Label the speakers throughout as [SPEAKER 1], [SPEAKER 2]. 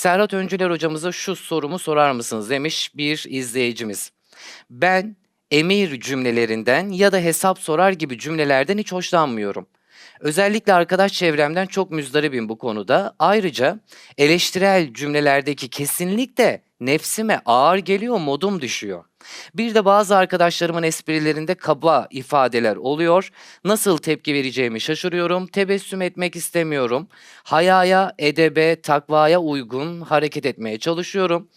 [SPEAKER 1] Serhat Öncüler hocamıza şu sorumu sorar mısınız demiş bir izleyicimiz. Ben emir cümlelerinden ya da hesap sorar gibi cümlelerden hiç hoşlanmıyorum. Özellikle arkadaş çevremden çok müzdaribim bu konuda. Ayrıca eleştirel cümlelerdeki kesinlikle nefsime ağır geliyor, modum düşüyor. Bir de bazı arkadaşlarımın esprilerinde kaba ifadeler oluyor. Nasıl tepki vereceğimi şaşırıyorum. Tebessüm etmek istemiyorum. Hayaya, edebe, takvaya uygun hareket etmeye çalışıyorum.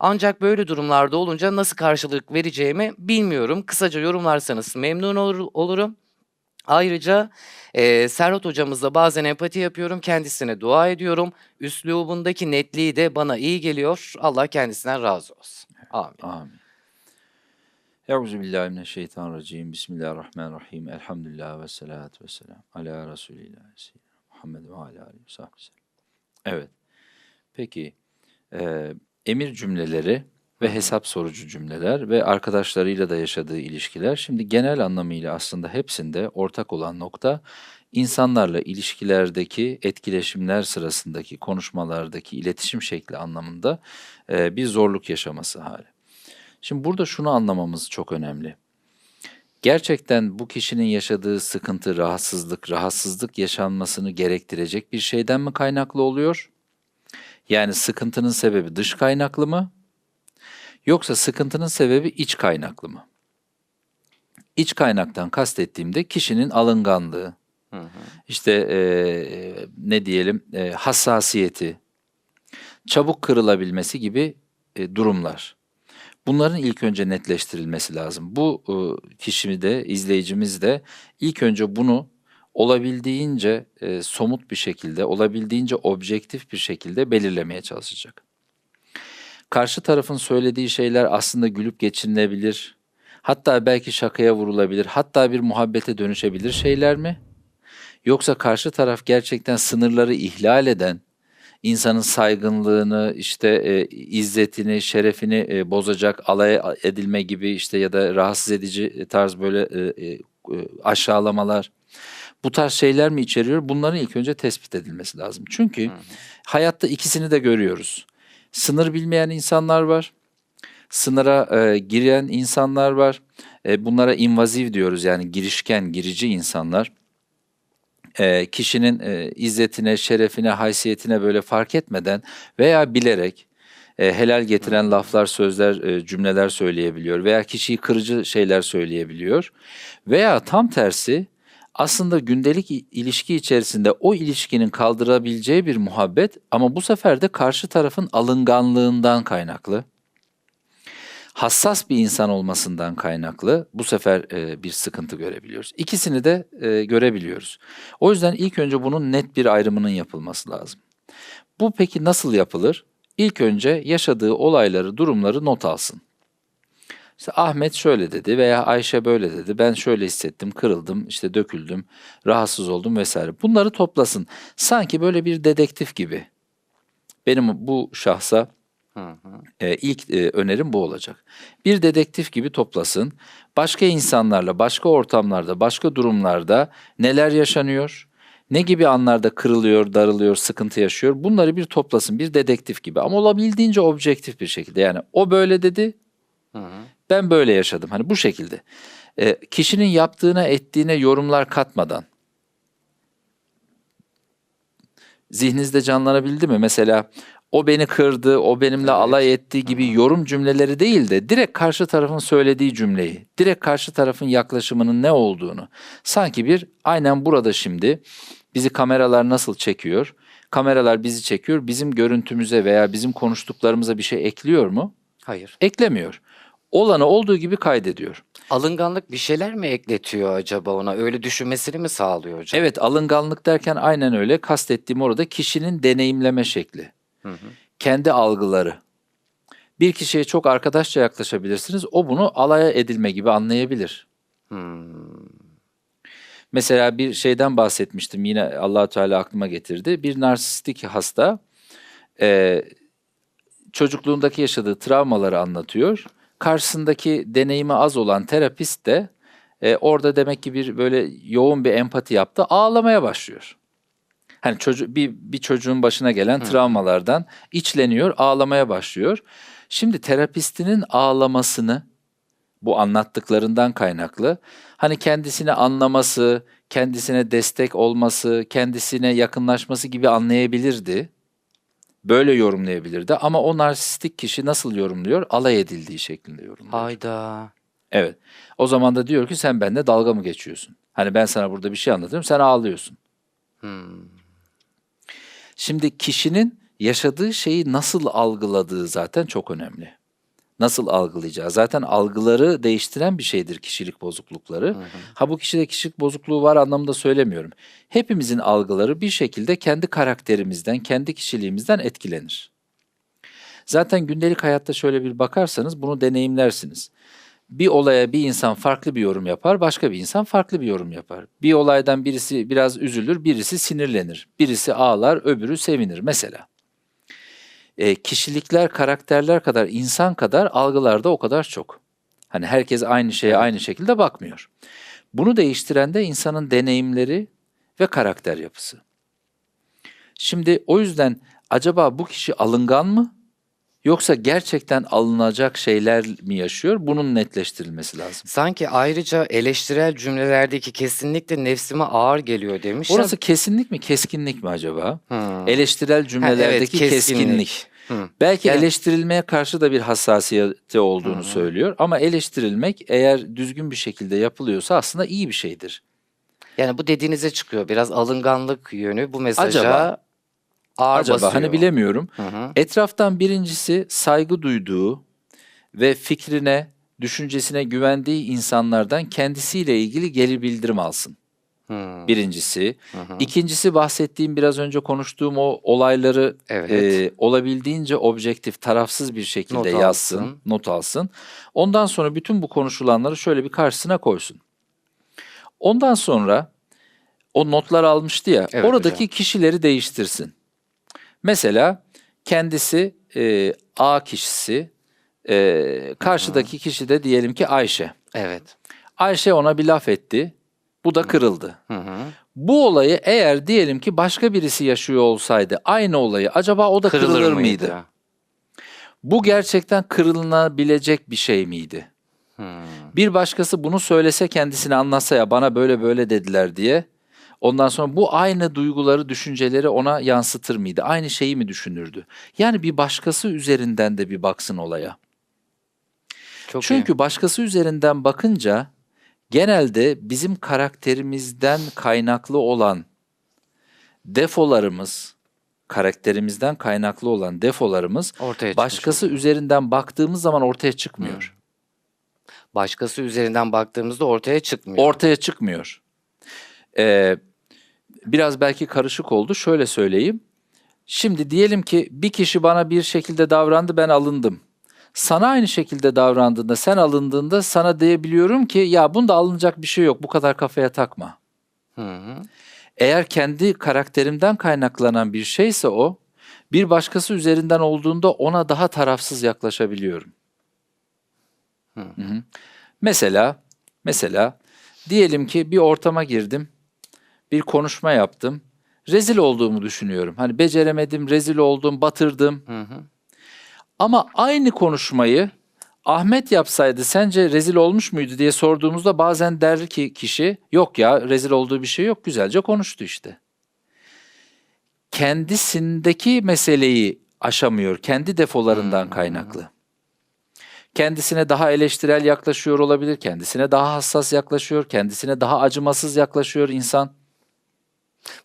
[SPEAKER 1] Ancak böyle durumlarda olunca nasıl karşılık vereceğimi bilmiyorum. Kısaca yorumlarsanız memnun olur, olurum. Ayrıca eee Serhat hocamızla bazen empati yapıyorum. Kendisine dua ediyorum. Üslubundaki netliği de bana iyi geliyor. Allah kendisinden razı olsun. Amin.
[SPEAKER 2] Amin. Euzubillahimineşşeytanirracim. Bismillahirrahmanirrahim. Elhamdülillah ve salatu ve selam. Ala Resulillah. Muhammed ve ala aleyhi ve sellem. Evet. Peki, e, emir cümleleri ve hesap sorucu cümleler ve arkadaşlarıyla da yaşadığı ilişkiler. Şimdi genel anlamıyla aslında hepsinde ortak olan nokta insanlarla ilişkilerdeki etkileşimler sırasındaki konuşmalardaki iletişim şekli anlamında e, bir zorluk yaşaması hali. Şimdi burada şunu anlamamız çok önemli. Gerçekten bu kişinin yaşadığı sıkıntı, rahatsızlık, rahatsızlık yaşanmasını gerektirecek bir şeyden mi kaynaklı oluyor? Yani sıkıntının sebebi dış kaynaklı mı? Yoksa sıkıntının sebebi iç kaynaklı mı? İç kaynaktan kastettiğimde kişinin alınganlığı,
[SPEAKER 1] Hı hı.
[SPEAKER 2] işte eee, ne diyelim eee, hassasiyeti, çabuk kırılabilmesi gibi e, durumlar. Bunların ilk önce netleştirilmesi lazım. Bu e, kişi de, izleyicimiz de ilk önce bunu olabildiğince e, somut bir şekilde, olabildiğince objektif bir şekilde belirlemeye çalışacak. Karşı tarafın söylediği şeyler aslında gülüp geçinilebilir, hatta belki şakaya vurulabilir, hatta bir muhabbete dönüşebilir şeyler mi? Yoksa karşı taraf gerçekten sınırları ihlal eden, insanın saygınlığını, işte e, izzetini, şerefini e, bozacak alay edilme gibi işte ya da rahatsız edici tarz böyle e, e, aşağılamalar, bu tarz şeyler mi içeriyor? Bunların ilk önce tespit edilmesi lazım. Çünkü hayatta ikisini de görüyoruz. Sınır bilmeyen insanlar var. Sınıra e, giren insanlar var. E, bunlara invaziv diyoruz yani girişken, girici insanlar e, kişinin e, izzetine, şerefine, haysiyetine böyle fark etmeden veya bilerek e, helal getiren laflar, sözler, e, cümleler söyleyebiliyor veya kişiyi kırıcı şeyler söyleyebiliyor veya tam tersi aslında gündelik ilişki içerisinde o ilişkinin kaldırabileceği bir muhabbet ama bu sefer de karşı tarafın alınganlığından kaynaklı hassas bir insan olmasından kaynaklı bu sefer e, bir sıkıntı görebiliyoruz. İkisini de e, görebiliyoruz. O yüzden ilk önce bunun net bir ayrımının yapılması lazım. Bu peki nasıl yapılır? İlk önce yaşadığı olayları, durumları not alsın. İşte Ahmet şöyle dedi veya Ayşe böyle dedi. Ben şöyle hissettim, kırıldım, işte döküldüm, rahatsız oldum vesaire. Bunları toplasın. Sanki böyle bir dedektif gibi. Benim bu şahsa
[SPEAKER 1] Hı hı.
[SPEAKER 2] e, ilk e, önerim bu olacak. Bir dedektif gibi toplasın. Başka insanlarla, başka ortamlarda, başka durumlarda neler yaşanıyor? Ne gibi anlarda kırılıyor, darılıyor, sıkıntı yaşıyor? Bunları bir toplasın, bir dedektif gibi. Ama olabildiğince objektif bir şekilde. Yani o böyle dedi,
[SPEAKER 1] Hı hı.
[SPEAKER 2] Ben böyle yaşadım. Hani bu şekilde. E, kişinin yaptığına, ettiğine yorumlar katmadan. Zihninizde canlanabildi mi? Mesela o beni kırdı, o benimle alay etti gibi yorum cümleleri değil de direkt karşı tarafın söylediği cümleyi, direkt karşı tarafın yaklaşımının ne olduğunu. Sanki bir aynen burada şimdi bizi kameralar nasıl çekiyor? Kameralar bizi çekiyor, bizim görüntümüze veya bizim konuştuklarımıza bir şey ekliyor mu?
[SPEAKER 1] Hayır.
[SPEAKER 2] Eklemiyor. Olanı olduğu gibi kaydediyor.
[SPEAKER 1] Alınganlık bir şeyler mi ekletiyor acaba ona? Öyle düşünmesini mi sağlıyor hocam?
[SPEAKER 2] Evet alınganlık derken aynen öyle kastettiğim orada kişinin deneyimleme şekli.
[SPEAKER 1] Hı hı.
[SPEAKER 2] Kendi algıları. Bir kişiye çok arkadaşça yaklaşabilirsiniz. O bunu alaya edilme gibi anlayabilir.
[SPEAKER 1] Hmm.
[SPEAKER 2] Mesela bir şeyden bahsetmiştim yine allah Teala aklıma getirdi. Bir narsistik hasta e, çocukluğundaki yaşadığı travmaları anlatıyor. Karşısındaki deneyimi az olan terapist de e, orada demek ki bir böyle yoğun bir empati yaptı. Ağlamaya başlıyor. Hani çocuk bir bir çocuğun başına gelen travmalardan içleniyor, ağlamaya başlıyor. Şimdi terapistinin ağlamasını bu anlattıklarından kaynaklı hani kendisini anlaması, kendisine destek olması, kendisine yakınlaşması gibi anlayabilirdi. Böyle yorumlayabilirdi ama o narsistik kişi nasıl yorumluyor? Alay edildiği şeklinde yorumluyor.
[SPEAKER 1] Hayda.
[SPEAKER 2] Evet. O zaman da diyor ki sen benimle dalga mı geçiyorsun? Hani ben sana burada bir şey anlatıyorum, sen ağlıyorsun.
[SPEAKER 1] Hmm.
[SPEAKER 2] Şimdi kişinin yaşadığı şeyi nasıl algıladığı zaten çok önemli. Nasıl algılayacağı. Zaten algıları değiştiren bir şeydir kişilik bozuklukları. Ha bu kişide kişilik bozukluğu var anlamında söylemiyorum. Hepimizin algıları bir şekilde kendi karakterimizden, kendi kişiliğimizden etkilenir. Zaten gündelik hayatta şöyle bir bakarsanız bunu deneyimlersiniz. Bir olaya bir insan farklı bir yorum yapar, başka bir insan farklı bir yorum yapar. Bir olaydan birisi biraz üzülür, birisi sinirlenir. Birisi ağlar, öbürü sevinir mesela. E, kişilikler, karakterler kadar, insan kadar algılar da o kadar çok. Hani herkes aynı şeye aynı şekilde bakmıyor. Bunu değiştiren de insanın deneyimleri ve karakter yapısı. Şimdi o yüzden acaba bu kişi alıngan mı? Yoksa gerçekten alınacak şeyler mi yaşıyor? Bunun netleştirilmesi lazım.
[SPEAKER 1] Sanki ayrıca eleştirel cümlelerdeki kesinlikle nefsime ağır geliyor demiş.
[SPEAKER 2] Orası kesinlik mi, keskinlik mi acaba?
[SPEAKER 1] Hmm.
[SPEAKER 2] Eleştirel cümlelerdeki
[SPEAKER 1] keskinlik.
[SPEAKER 2] keskinlik.
[SPEAKER 1] Hı.
[SPEAKER 2] Belki
[SPEAKER 1] Yani-
[SPEAKER 2] eleştirilmeye karşı da bir hassasiyeti olduğunu söylüyor ama eleştirilmek eğer düzgün bir şekilde yapılıyorsa aslında iyi bir şeydir.
[SPEAKER 1] Yani bu dediğinize çıkıyor. Biraz alınganlık yönü bu mesaja
[SPEAKER 2] Acaba-
[SPEAKER 1] ağır
[SPEAKER 2] Acaba
[SPEAKER 1] basıyor.
[SPEAKER 2] hani bilemiyorum.
[SPEAKER 1] Hı hı.
[SPEAKER 2] Etraftan birincisi saygı duyduğu ve fikrine, düşüncesine güvendiği insanlardan kendisiyle ilgili geri bildirim alsın.
[SPEAKER 1] Hmm.
[SPEAKER 2] Birincisi. İkincisi bahsettiğim biraz önce konuştuğum o olayları
[SPEAKER 1] Evet.
[SPEAKER 2] e, olabildiğince objektif, tarafsız bir şekilde
[SPEAKER 1] Not
[SPEAKER 2] yazsın,
[SPEAKER 1] alsın.
[SPEAKER 2] not alsın. Ondan sonra bütün bu konuşulanları şöyle bir karşısına koysun. Ondan sonra o notlar almıştı ya,
[SPEAKER 1] Evet
[SPEAKER 2] oradaki
[SPEAKER 1] hocam.
[SPEAKER 2] kişileri değiştirsin. Mesela kendisi e, A kişisi, e, karşıdaki kişi de diyelim ki Ayşe.
[SPEAKER 1] Evet.
[SPEAKER 2] Ayşe ona bir laf etti, bu da kırıldı.
[SPEAKER 1] Hı hı.
[SPEAKER 2] Bu olayı eğer diyelim ki başka birisi yaşıyor olsaydı aynı olayı acaba o da kırılır, mıydı? Bu gerçekten kırılabilecek bir şey miydi?
[SPEAKER 1] Hmm.
[SPEAKER 2] Bir başkası bunu söylese kendisine anlatsa ya bana böyle böyle dediler diye. Ondan sonra bu aynı duyguları, düşünceleri ona yansıtır mıydı? Aynı şeyi mi düşünürdü? Yani bir başkası üzerinden de bir baksın olaya.
[SPEAKER 1] Çok iyi.
[SPEAKER 2] Çünkü başkası üzerinden bakınca genelde bizim karakterimizden kaynaklı olan defolarımız, karakterimizden kaynaklı olan defolarımız
[SPEAKER 1] ortaya
[SPEAKER 2] başkası
[SPEAKER 1] oluyor.
[SPEAKER 2] üzerinden baktığımız zaman ortaya çıkmıyor.
[SPEAKER 1] başkası üzerinden baktığımızda ortaya çıkmıyor.
[SPEAKER 2] Ortaya çıkmıyor. Ee, biraz belki karışık oldu. Şöyle söyleyeyim. Şimdi diyelim ki bir kişi bana bir şekilde davrandı ben alındım. Sana aynı şekilde davrandığında sen alındığında sana diyebiliyorum ki ya bunda alınacak bir şey yok bu kadar kafaya takma.
[SPEAKER 1] Hı hı.
[SPEAKER 2] Eğer kendi karakterimden kaynaklanan bir şeyse o bir başkası üzerinden olduğunda ona daha tarafsız yaklaşabiliyorum. Hı hı. Mesela mesela diyelim ki bir ortama girdim. Bir konuşma yaptım. Rezil olduğumu düşünüyorum. Hani beceremedim, rezil oldum, batırdım.
[SPEAKER 1] Hı hı.
[SPEAKER 2] Ama aynı konuşmayı Ahmet yapsaydı sence rezil olmuş muydu diye sorduğumuzda bazen der ki kişi yok ya rezil olduğu bir şey yok güzelce konuştu işte. Kendisindeki meseleyi aşamıyor kendi defolarından kaynaklı. Kendisine daha eleştirel yaklaşıyor olabilir, kendisine daha hassas yaklaşıyor, kendisine daha acımasız yaklaşıyor insan.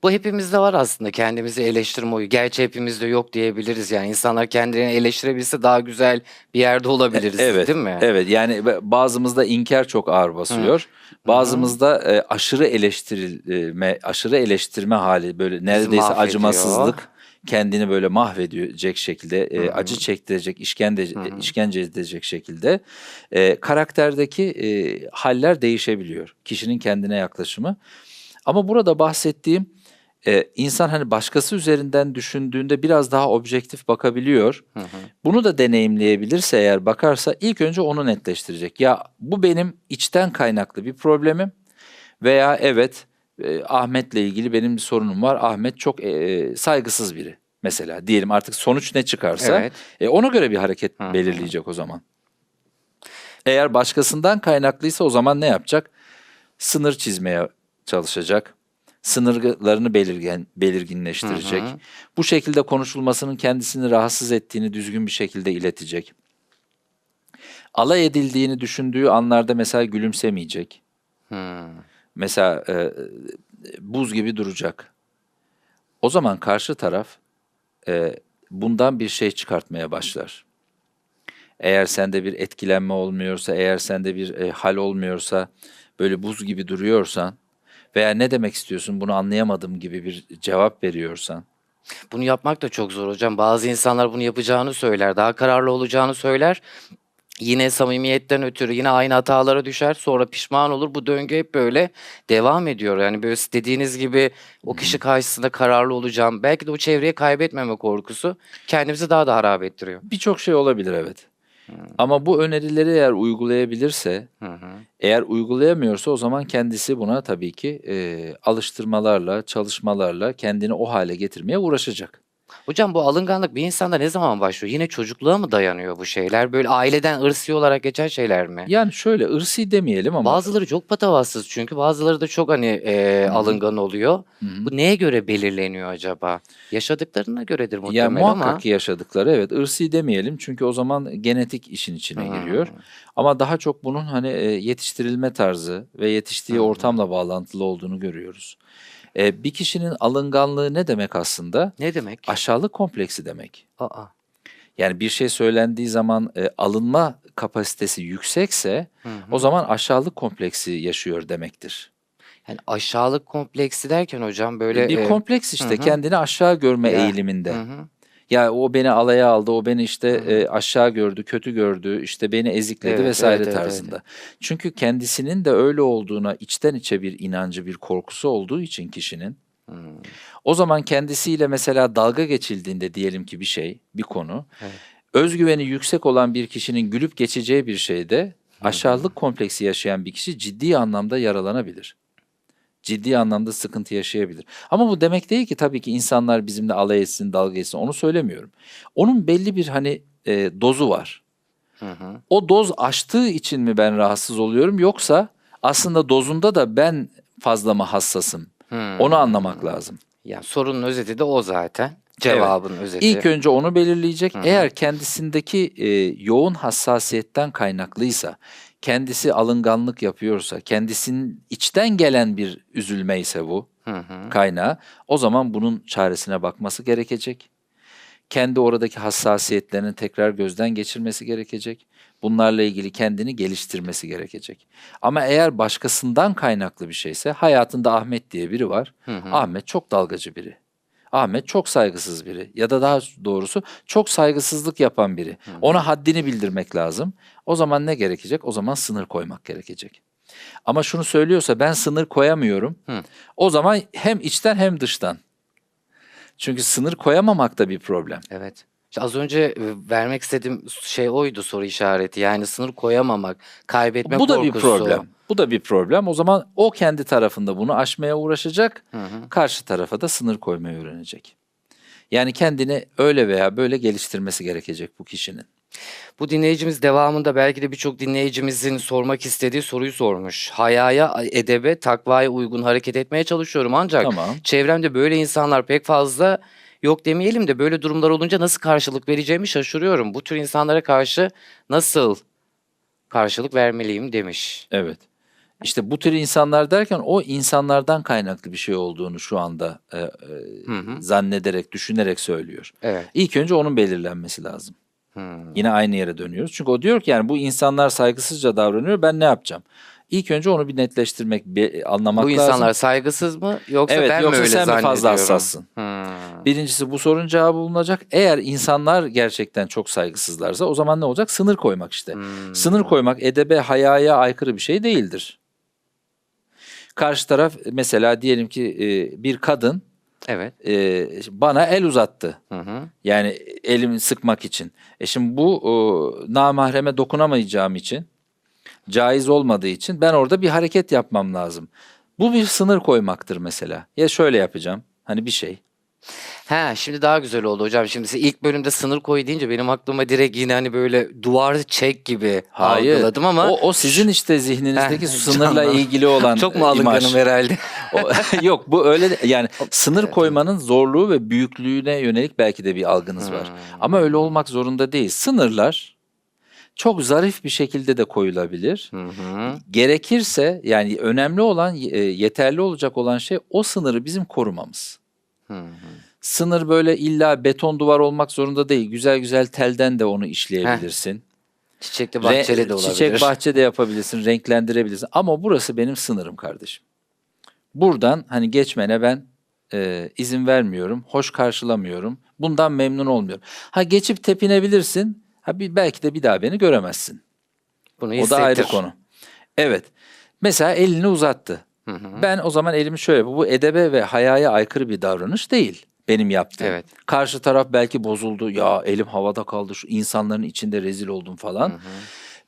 [SPEAKER 1] Bu hepimizde var aslında kendimizi eleştirme huyu. Gerçi hepimizde yok diyebiliriz yani. insanlar kendilerini eleştirebilse daha güzel bir yerde olabiliriz
[SPEAKER 2] Evet,
[SPEAKER 1] değil mi?
[SPEAKER 2] Evet yani bazımızda inkar çok ağır basıyor. Bazımızda e, aşırı eleştirilme, aşırı eleştirme hali böyle neredeyse
[SPEAKER 1] mahvediyor.
[SPEAKER 2] acımasızlık kendini böyle mahvedecek şekilde, e, acı çektirecek, işkence, işkence edecek şekilde e, karakterdeki e, haller değişebiliyor. Kişinin kendine yaklaşımı. Ama burada bahsettiğim e, insan hani başkası üzerinden düşündüğünde biraz daha objektif bakabiliyor. Bunu da deneyimleyebilirse eğer bakarsa ilk önce onu netleştirecek. Ya bu benim içten kaynaklı bir problemim veya evet e, Ahmet'le ilgili benim bir sorunum var. Ahmet çok e, saygısız biri mesela. Diyelim artık sonuç ne çıkarsa
[SPEAKER 1] Evet.
[SPEAKER 2] e, ona göre bir hareket
[SPEAKER 1] Hı hı.
[SPEAKER 2] belirleyecek o zaman. Eğer başkasından kaynaklıysa o zaman ne yapacak? Sınır çizmeye çalışacak. Sınırlarını belirgen, belirginleştirecek.
[SPEAKER 1] Hı hı.
[SPEAKER 2] Bu şekilde konuşulmasının kendisini rahatsız ettiğini düzgün bir şekilde iletecek. Alay edildiğini düşündüğü anlarda mesela gülümsemeyecek.
[SPEAKER 1] Hmm.
[SPEAKER 2] Mesela e, buz gibi duracak. O zaman karşı taraf e, bundan bir şey çıkartmaya başlar. Eğer sende bir etkilenme olmuyorsa, eğer sende bir e, hal olmuyorsa, böyle buz gibi duruyorsan veya ne demek istiyorsun bunu anlayamadım gibi bir cevap veriyorsan,
[SPEAKER 1] Bunu yapmak da çok zor hocam. Bazı insanlar bunu yapacağını söyler, daha kararlı olacağını söyler. Yine samimiyetten ötürü yine aynı hatalara düşer, sonra pişman olur. Bu döngü hep böyle devam ediyor. Yani böyle dediğiniz gibi o kişi karşısında kararlı olacağım. Belki de o çevreye kaybetmeme korkusu kendimizi daha da harap ettiriyor.
[SPEAKER 2] birçok şey olabilir evet. Ama bu önerileri eğer uygulayabilirse,
[SPEAKER 1] Hı hı.
[SPEAKER 2] eğer uygulayamıyorsa o zaman kendisi buna tabii ki e, alıştırmalarla, çalışmalarla kendini o hale getirmeye uğraşacak.
[SPEAKER 1] Hocam bu alınganlık bir insanda ne zaman başlıyor? Yine çocukluğa mı dayanıyor bu şeyler? Böyle aileden ırsi olarak geçen şeyler mi?
[SPEAKER 2] Yani şöyle ırsi demeyelim ama
[SPEAKER 1] Bazıları çok patavatsız çünkü bazıları da çok hani e, alıngan oluyor.
[SPEAKER 2] Hı hı.
[SPEAKER 1] Bu neye göre belirleniyor acaba? Yaşadıklarına göredir
[SPEAKER 2] ya
[SPEAKER 1] muhtemel
[SPEAKER 2] muhakkak
[SPEAKER 1] ama.
[SPEAKER 2] ki yaşadıkları evet ırsi demeyelim çünkü o zaman genetik işin içine
[SPEAKER 1] Hı.
[SPEAKER 2] giriyor. Ama daha çok bunun hani yetiştirilme tarzı ve yetiştiği
[SPEAKER 1] Hı.
[SPEAKER 2] ortamla bağlantılı olduğunu görüyoruz. E, bir kişinin alınganlığı ne demek aslında?
[SPEAKER 1] Ne demek?
[SPEAKER 2] Aşağılık kompleksi demek.
[SPEAKER 1] Aa.
[SPEAKER 2] Yani bir şey söylendiği zaman e, alınma kapasitesi yüksekse
[SPEAKER 1] Hı hı.
[SPEAKER 2] o zaman aşağılık kompleksi yaşıyor demektir.
[SPEAKER 1] Yani aşağılık kompleksi derken hocam böyle
[SPEAKER 2] bir
[SPEAKER 1] e,
[SPEAKER 2] kompleks işte
[SPEAKER 1] hı hı.
[SPEAKER 2] kendini aşağı görme
[SPEAKER 1] Ya,
[SPEAKER 2] eğiliminde.
[SPEAKER 1] hı hı.
[SPEAKER 2] Ya o beni alaya aldı, o beni işte e, aşağı gördü, kötü gördü, işte beni ezikledi
[SPEAKER 1] Evet,
[SPEAKER 2] vesaire
[SPEAKER 1] evet, evet, evet.
[SPEAKER 2] tarzında. Çünkü kendisinin de öyle olduğuna içten içe bir inancı, bir korkusu olduğu için kişinin
[SPEAKER 1] Hmm.
[SPEAKER 2] o zaman kendisiyle mesela dalga geçildiğinde diyelim ki bir şey, bir konu,
[SPEAKER 1] Evet.
[SPEAKER 2] özgüveni yüksek olan bir kişinin gülüp geçeceği bir şeyde aşağılık kompleksi yaşayan bir kişi ciddi anlamda yaralanabilir. Ciddi anlamda sıkıntı yaşayabilir. Ama bu demek değil ki tabii ki insanlar bizimle alay etsin, dalga geçsin. Onu söylemiyorum. Onun belli bir hani e, dozu var.
[SPEAKER 1] Hı hı.
[SPEAKER 2] O doz aştığı için mi ben rahatsız oluyorum yoksa aslında dozunda da ben fazla mı hassasım?
[SPEAKER 1] Hmm.
[SPEAKER 2] Onu anlamak lazım.
[SPEAKER 1] Yani sorunun özeti de o zaten. Cevabın özeti.
[SPEAKER 2] İlk önce onu belirleyecek.
[SPEAKER 1] Hı hı.
[SPEAKER 2] Eğer kendisindeki e, yoğun hassasiyetten kaynaklıysa, kendisi alınganlık yapıyorsa, kendisinin içten gelen bir üzülme ise bu
[SPEAKER 1] Hı hı.
[SPEAKER 2] kaynağı, o zaman bunun çaresine bakması gerekecek. Kendi oradaki hassasiyetlerini tekrar gözden geçirmesi gerekecek. Bunlarla ilgili kendini geliştirmesi gerekecek. Ama eğer başkasından kaynaklı bir şeyse, hayatında Ahmet diye biri var.
[SPEAKER 1] Hı hı.
[SPEAKER 2] Ahmet çok dalgacı biri. Ahmet çok saygısız biri ya da daha doğrusu çok saygısızlık yapan biri. Ona haddini bildirmek lazım. O zaman ne gerekecek? O zaman sınır koymak gerekecek. Ama şunu söylüyorsa ben sınır koyamıyorum.
[SPEAKER 1] Hı.
[SPEAKER 2] O zaman hem içten hem dıştan. Çünkü sınır koyamamak da bir problem.
[SPEAKER 1] Evet. İşte az önce vermek istediğim şey oydu soru işareti. Yani sınır koyamamak, kaybetme
[SPEAKER 2] Bu da bir
[SPEAKER 1] korkusu.
[SPEAKER 2] problem. Bu da bir problem. O zaman o kendi tarafında bunu aşmaya uğraşacak.
[SPEAKER 1] Hı hı.
[SPEAKER 2] Karşı tarafa da sınır koymayı öğrenecek. Yani kendini öyle veya böyle geliştirmesi gerekecek bu kişinin.
[SPEAKER 1] Bu dinleyicimiz devamında belki de birçok dinleyicimizin sormak istediği soruyu sormuş. Hayaya, edebe, takvaya uygun hareket etmeye çalışıyorum ancak
[SPEAKER 2] Tamam.
[SPEAKER 1] çevremde böyle insanlar pek fazla yok demeyelim de böyle durumlar olunca nasıl karşılık vereceğimi şaşırıyorum. Bu tür insanlara karşı nasıl karşılık vermeliyim demiş.
[SPEAKER 2] Evet. İşte bu tür insanlar derken o insanlardan kaynaklı bir şey olduğunu şu anda e, e,
[SPEAKER 1] Hı hı.
[SPEAKER 2] zannederek, düşünerek söylüyor.
[SPEAKER 1] Evet.
[SPEAKER 2] İlk önce onun belirlenmesi lazım.
[SPEAKER 1] Hmm.
[SPEAKER 2] Yine aynı yere dönüyoruz. Çünkü o diyor ki yani bu insanlar saygısızca davranıyor ben ne yapacağım? İlk önce onu bir netleştirmek, bir anlamak
[SPEAKER 1] Bu
[SPEAKER 2] lazım.
[SPEAKER 1] insanlar saygısız mı yoksa
[SPEAKER 2] Evet,
[SPEAKER 1] ben
[SPEAKER 2] yoksa
[SPEAKER 1] mi öyle
[SPEAKER 2] sen mi fazla hassassın?
[SPEAKER 1] Hmm.
[SPEAKER 2] Birincisi bu sorun cevabı bulunacak. Eğer insanlar gerçekten çok saygısızlarsa o zaman ne olacak? Sınır koymak işte.
[SPEAKER 1] Hmm.
[SPEAKER 2] Sınır koymak edebe, hayaya aykırı bir şey değildir. Karşı taraf mesela diyelim ki e, bir kadın
[SPEAKER 1] Evet.
[SPEAKER 2] e, bana el uzattı.
[SPEAKER 1] Hı hı.
[SPEAKER 2] Yani elimi sıkmak için. E şimdi bu e, namahreme dokunamayacağım için, caiz olmadığı için ben orada bir hareket yapmam lazım. Bu bir sınır koymaktır mesela. Ya şöyle yapacağım. Hani bir şey.
[SPEAKER 1] He şimdi daha güzel oldu hocam. Şimdi siz ilk bölümde sınır koy deyince benim aklıma direkt yine hani böyle duvar çek gibi
[SPEAKER 2] Hayır.
[SPEAKER 1] algıladım ama
[SPEAKER 2] o, o sizin işte zihninizdeki sınırla
[SPEAKER 1] canım.
[SPEAKER 2] ilgili olan
[SPEAKER 1] çok mu alınganım herhalde.
[SPEAKER 2] O- yok bu öyle de- yani sınır koymanın zorluğu ve büyüklüğüne yönelik belki de bir algınız var.
[SPEAKER 1] Hmm.
[SPEAKER 2] Ama öyle olmak zorunda değil. Sınırlar çok zarif bir şekilde de koyulabilir.
[SPEAKER 1] Hı hı.
[SPEAKER 2] Gerekirse yani önemli olan e, yeterli olacak olan şey o sınırı bizim korumamız.
[SPEAKER 1] Hı hı.
[SPEAKER 2] Sınır böyle illa beton duvar olmak zorunda değil. Güzel güzel telden de onu işleyebilirsin.
[SPEAKER 1] Çiçekli
[SPEAKER 2] Re-
[SPEAKER 1] bahçeli de olabilir.
[SPEAKER 2] Çiçek bahçe de yapabilirsin, renklendirebilirsin. Ama burası benim sınırım kardeşim. Buradan hani geçmene ben e, izin vermiyorum, hoş karşılamıyorum. Bundan memnun olmuyorum. Ha geçip tepinebilirsin. Ha bir, belki de bir daha beni göremezsin.
[SPEAKER 1] Bunu
[SPEAKER 2] O da ayrı
[SPEAKER 1] hissettir.
[SPEAKER 2] konu. Evet. Mesela elini uzattı.
[SPEAKER 1] Hı hı.
[SPEAKER 2] Ben o zaman elimi şöyle bu edebe ve hayaya aykırı bir davranış değil benim yaptığım.
[SPEAKER 1] Evet.
[SPEAKER 2] Karşı taraf belki bozuldu. Ya elim havada kaldı. Şu insanların içinde rezil oldum falan.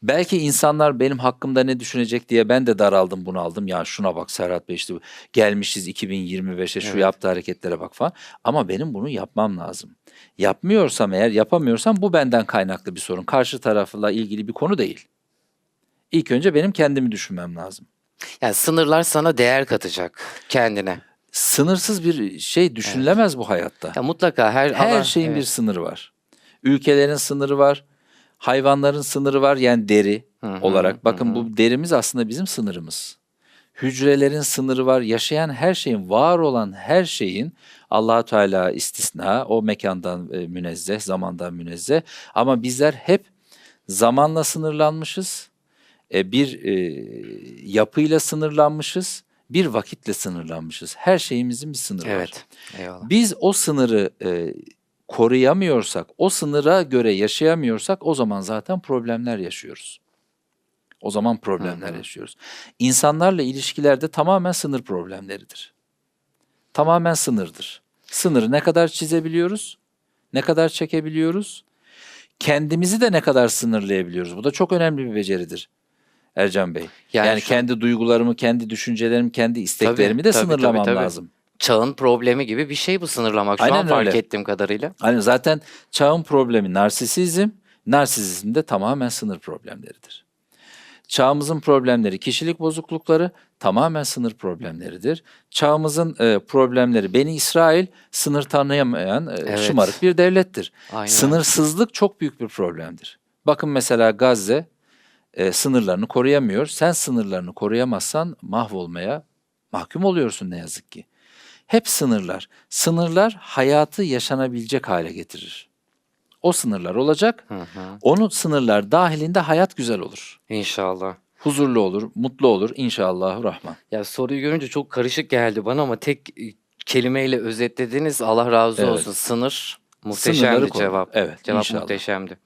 [SPEAKER 2] Belki insanlar benim hakkımda ne düşünecek diye ben de daraldım bunaldım. Ya şuna bak Serhat Bey işte gelmişiz 2025'e şu
[SPEAKER 1] Evet.
[SPEAKER 2] yaptığı hareketlere bak falan. Ama benim bunu yapmam lazım. Yapmıyorsam eğer yapamıyorsam bu benden kaynaklı bir sorun. Karşı tarafla ilgili bir konu değil. İlk önce benim kendimi düşünmem lazım.
[SPEAKER 1] Yani sınırlar sana değer katacak kendine.
[SPEAKER 2] Sınırsız bir şey düşünülemez bu hayatta.
[SPEAKER 1] Ya mutlaka her
[SPEAKER 2] Her
[SPEAKER 1] alan-
[SPEAKER 2] şeyin bir
[SPEAKER 1] evet.
[SPEAKER 2] sınırı var. Ülkelerin sınırı var. Hayvanların sınırı var yani deri
[SPEAKER 1] Hı hı,
[SPEAKER 2] olarak. Bakın
[SPEAKER 1] hı
[SPEAKER 2] bu derimiz aslında bizim sınırımız. Hücrelerin sınırı var. Yaşayan her şeyin, var olan her şeyin Allahu Teala istisna, o mekandan e, münezzeh, zamandan münezzeh. Ama bizler hep zamanla sınırlanmışız. E, bir e, yapıyla sınırlanmışız. Bir vakitle sınırlanmışız. Her şeyimizin bir sınırı var.
[SPEAKER 1] Evet. Eyvallah.
[SPEAKER 2] Biz o sınırı e, koruyamıyorsak, o sınıra göre yaşayamıyorsak o zaman zaten problemler yaşıyoruz. O zaman problemler
[SPEAKER 1] Hı hı.
[SPEAKER 2] yaşıyoruz. İnsanlarla ilişkilerde tamamen sınır problemleridir. Tamamen sınırdır. Sınırı ne kadar çizebiliyoruz? Ne kadar çekebiliyoruz? Kendimizi de ne kadar sınırlayabiliyoruz? Bu da çok önemli bir beceridir. Ercan Bey. Yani,
[SPEAKER 1] Yani şu-
[SPEAKER 2] kendi duygularımı, kendi düşüncelerimi, kendi isteklerimi de
[SPEAKER 1] tabii, tabii,
[SPEAKER 2] sınırlamam
[SPEAKER 1] tabii.
[SPEAKER 2] lazım.
[SPEAKER 1] Çağın problemi gibi bir şey bu sınırlamak. Şu
[SPEAKER 2] Aynen
[SPEAKER 1] an fark
[SPEAKER 2] öyle.
[SPEAKER 1] ettiğim kadarıyla.
[SPEAKER 2] Hani zaten çağın problemi narsisizm, narsisizm de tamamen sınır problemleridir. Çağımızın problemleri kişilik bozuklukları tamamen sınır problemleridir. Çağımızın e, problemleri Beni İsrail sınır tanıyamayan e,
[SPEAKER 1] Evet.
[SPEAKER 2] şımarık bir devlettir.
[SPEAKER 1] Aynen.
[SPEAKER 2] Sınırsızlık çok büyük bir problemdir. Bakın mesela Gazze e, sınırlarını koruyamıyor. Sen sınırlarını koruyamazsan mahvolmaya mahkum oluyorsun ne yazık ki. Hep sınırlar. Sınırlar hayatı yaşanabilecek hale getirir. O sınırlar olacak.
[SPEAKER 1] Hı hı.
[SPEAKER 2] Onun sınırlar dahilinde hayat güzel olur.
[SPEAKER 1] İnşallah.
[SPEAKER 2] Huzurlu olur, mutlu olur inşallahü rahman.
[SPEAKER 1] Ya soruyu görünce çok karışık geldi bana ama tek e, kelimeyle özetlediniz. Allah razı
[SPEAKER 2] Evet.
[SPEAKER 1] olsun. Sınır.
[SPEAKER 2] Sınırları koru.
[SPEAKER 1] cevap.
[SPEAKER 2] Evet,
[SPEAKER 1] Cevap
[SPEAKER 2] inşallah.
[SPEAKER 1] muhteşemdi.